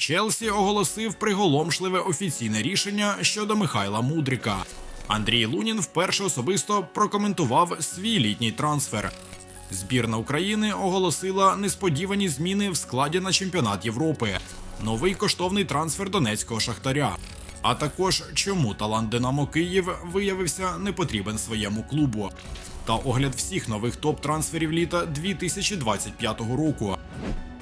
Челсі оголосив приголомшливе офіційне рішення щодо Михайла Мудрика. Андрій Лунін вперше особисто прокоментував свій літній трансфер. Збірна України оголосила несподівані зміни в складі на чемпіонат Європи, новий коштовний трансфер донецького шахтаря. А також чому талант Динамо Київ виявився непотрібен своєму клубу. Та огляд всіх нових топ-трансферів літа 2025 року.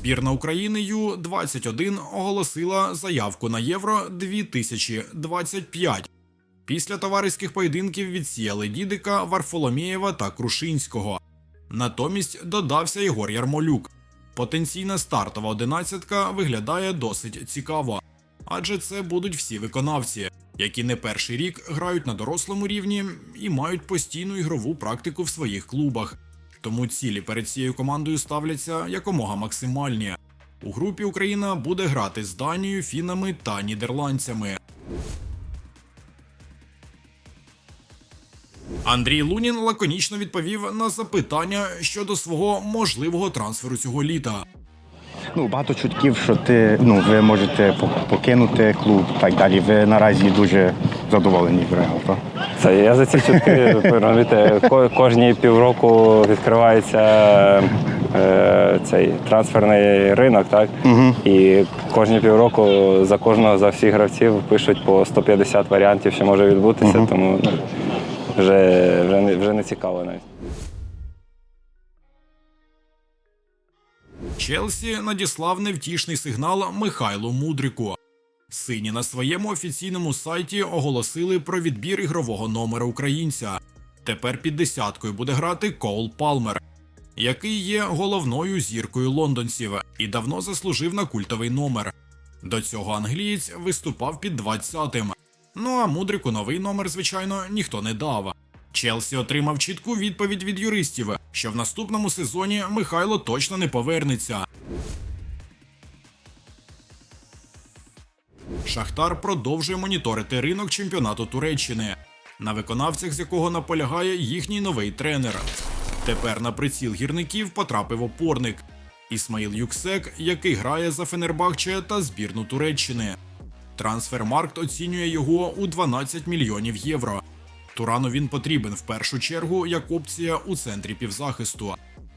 Збірна України Ю-21 оголосила заявку на Євро 2025. Після товариських поєдинків відсіяли Дідика, Варфоломєєва та Крушинського. Натомість додався Єгор Ярмолюк. Потенційна стартова одинадцятка виглядає досить цікаво, адже це будуть всі виконавці, які не перший рік грають на дорослому рівні і мають постійну ігрову практику в своїх клубах. Тому цілі перед цією командою ставляться якомога максимальні. У групі Україна буде грати з Данією, фінами та нідерландцями. Андрій Лунін лаконічно відповів на запитання щодо свого можливого трансферу цього літа. Ну, багато чутків, що ти ну, ви можете покинути клуб так далі. Ви наразі дуже задоволені Реал, так? Це я за ці чутки розумієте, кожні півроку відкривається е, цей трансферний ринок, так? Угу. І кожні півроку за кожного за всіх гравців пишуть по 150 варіантів, що може відбутися, Мгм. тому ну, вже, вже, не, вже не цікаво навіть. Челсі надіслав невтішний сигнал Михайлу Мудрику. Сині на своєму офіційному сайті оголосили про відбір ігрового номера українця. Тепер під десяткою буде грати Коул Палмер, який є головною зіркою лондонців і давно заслужив на культовий номер. До цього англієць виступав під 20-тим. Ну а Мудрику новий номер, звичайно, ніхто не дав. Челсі отримав чітку відповідь від юристів, що в наступному сезоні Михайло точно не повернеться. Шахтар продовжує моніторити ринок чемпіонату Туреччини, на виконавцях з якого наполягає їхній новий тренер. Тепер на приціл гірників потрапив опорник Ісмаїл Юксек, який грає за Фенербахче та збірну Туреччини. Трансфермаркт оцінює його у 12 мільйонів євро. Турану він потрібен в першу чергу як опція у центрі півзахисту,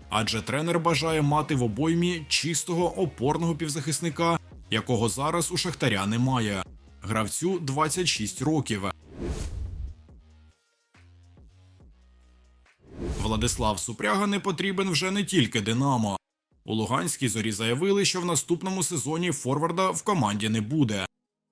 адже тренер бажає мати в обоймі чистого опорного півзахисника, якого зараз у Шахтаря немає. Гравцю 26 років. Владислав Супряга не потрібен вже не тільки Динамо. У Луганській зорі заявили, що в наступному сезоні форварда в команді не буде.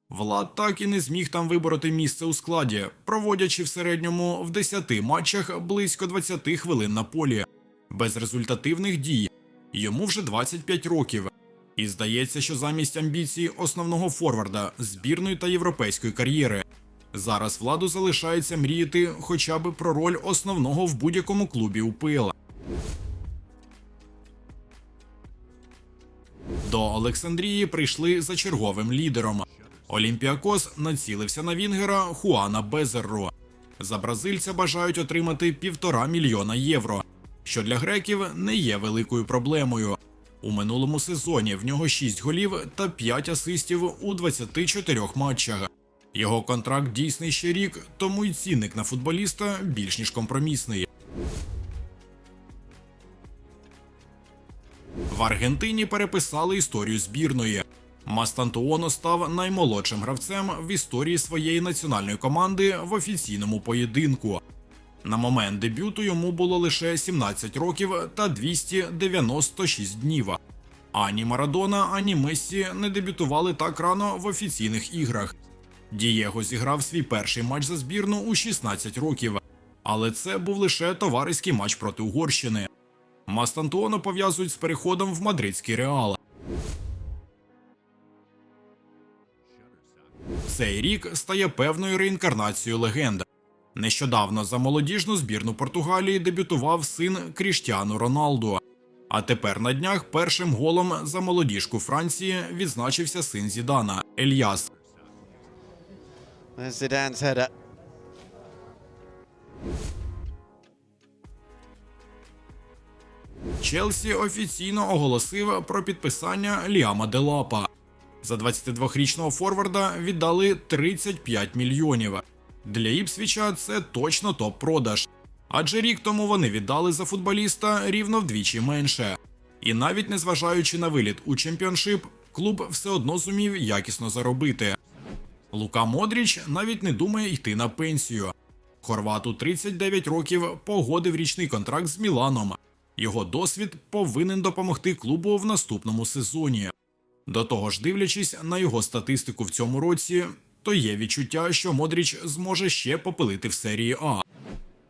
Влад так і не зміг там вибороти місце у складі, проводячи в середньому в 10 матчах близько 20 хвилин на полі, без результативних дій. Йому вже 25 років. І здається, що замість амбіцій основного форварда, збірної та європейської кар'єри. Зараз владу залишається мріяти хоча б про роль основного в будь-якому клубі УПЛ. До Олександрії прийшли за черговим лідером. Олімпіакос націлився на Вінгера Хуана Безерро. За бразильця бажають отримати півтора мільйона євро, що для греків не є великою проблемою. У минулому сезоні в нього 6 голів та 5 асистів у 24 матчах. Його контракт дійсний ще рік, тому й цінник на футболіста більш ніж компромісний. В Аргентині переписали історію збірної. Мастантуоно став наймолодшим гравцем в історії своєї національної команди в офіційному поєдинку. На момент дебюту йому було лише 17 років та 296 днів. Ані Марадона, ані Мессі не дебютували так рано в офіційних іграх. Дієго зіграв свій перший матч за збірну у 16 років, але це був лише товариський матч проти Угорщини. Мастантуоно пов'язують з переходом в мадридський реал. цей рік стає певною реінкарнацією легенд. Нещодавно за молодіжну збірну Португалії дебютував син Кріштіану Роналду. А тепер на днях першим голом за молодіжку Франції відзначився син Зідана Ельяс. Челсі офіційно оголосив про підписання Ліама Делапа. За 22-річного форварда віддали 35 мільйонів. Для Іпсвіча це точно топ-продаж. Адже рік тому вони віддали за футболіста рівно вдвічі менше. І навіть незважаючи на виліт у чемпіоншип, клуб все одно зумів якісно заробити. Лука Модріч навіть не думає йти на пенсію. Хорвату 39 років погодив річний контракт з Міланом. Його досвід повинен допомогти клубу в наступному сезоні. До того ж, дивлячись на його статистику в цьому році, то є відчуття, що Модріч зможе ще попилити в серії А.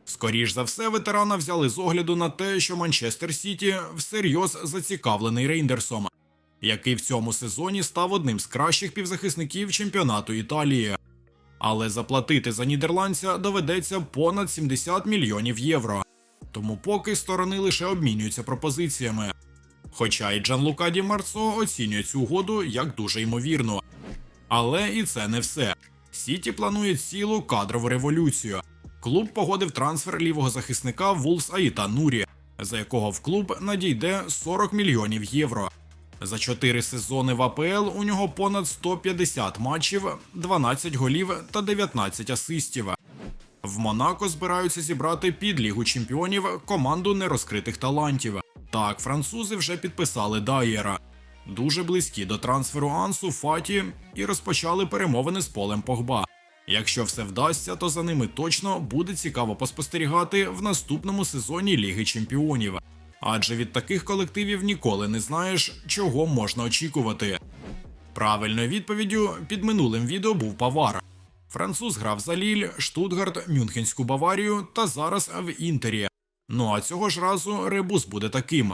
Скоріш за все, ветерана взяли з огляду на те, що Манчестер Сіті всерйоз зацікавлений Рейндерсом, який в цьому сезоні став одним з кращих півзахисників чемпіонату Італії. Але заплатити за нідерландця доведеться понад 70 мільйонів євро. Тому поки сторони лише обмінюються пропозиціями. Хоча і Джанлука Ді Марцо оцінює цю угоду як дуже ймовірну. Але і це не все. Сіті планує цілу кадрову революцію. Клуб погодив трансфер лівого захисника Вулс Аїта Нурі, за якого в клуб надійде 40 мільйонів євро. За 4 сезони в АПЛ у нього понад 150 матчів, 12 голів та 19 асистів. В Монако збираються зібрати під Лігу чемпіонів команду нерозкритих талантів. Так, французи вже підписали Дайєра. Дуже близькі до трансферу Ансу Фаті і розпочали перемовини з полем Погба. Якщо все вдасться, то за ними точно буде цікаво поспостерігати в наступному сезоні Ліги Чемпіонів. Адже від таких колективів ніколи не знаєш, чого можна очікувати. Правильною відповіддю під минулим відео був Павар. Француз грав за Ліль, Штутгарт, Мюнхенську Баварію та зараз в Інтері. Ну а цього ж разу ребус буде таким.